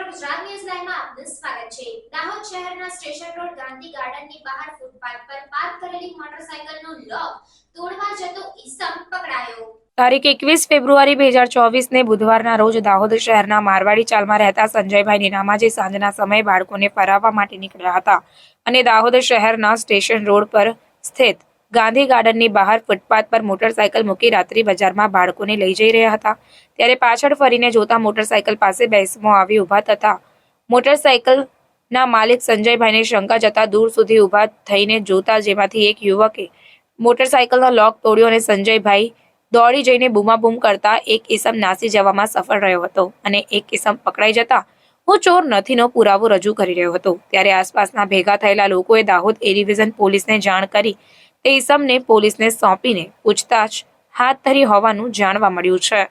મિત્રો ગુજરાત ન્યૂઝ આપનું સ્વાગત છે. દાહોદ શહેરના સ્ટેશન રોડ ગાંધી ગાર્ડનની બહાર ફૂટપાથ પર પાર્ક કરેલી મોટરસાયકલનો લોક તોડવા જતો ઈસમ પકડાયો. તારીખ એકવીસ ફેબ્રુઆરી બે હજાર ચોવીસ ને બુધવારના રોજ દાહોદ શહેરના મારવાડી ચાલમાં રહેતા સંજયભાઈ નીનામાજી સાંજના સમયે બાળકોને ફરાવવા માટે નીકળ્યા હતા અને દાહોદ શહેરના સ્ટેશન રોડ પર સ્થિત ગાંધી ગાર્ડનની બહાર ફૂટપાથ પર મોટરસાયકલ મૂકી રાત્રિ બજારમાં બાળકોને લઈ જઈ રહ્યા હતા. ત્યારે પાછળ ફરીને જોતા મોટરસાયકલ પાસે બેસમો આવી ઊભા થતા મોટરસાયકલના માલિક સંજયભાઈને શંકા જતા દૂર સુધી ઊભા થઈને જોતા જેમાંથી એક યુવકે મોટરસાયકલનો લોક તોડ્યો અને સંજયભાઈ દોડી જઈને બૂમાબૂમ કરતા એક ઇસમ નાસી જવામાં સફળ રહ્યો હતો અને એક ઇસમ પકડાઈ જતા હું ચોર નથીનો પુરાવો રજૂ કરી રહ્યો હતો. ત્યારે આસપાસના ભેગા થયેલા લોકોએ દાહોદ એ ડિવિઝન પોલીસને જાણ કરી તે ઇસમને પોલીસને સોંપીને પૂછતાછ હાથ ધરી હોવાનું જાણવા મળ્યું છે.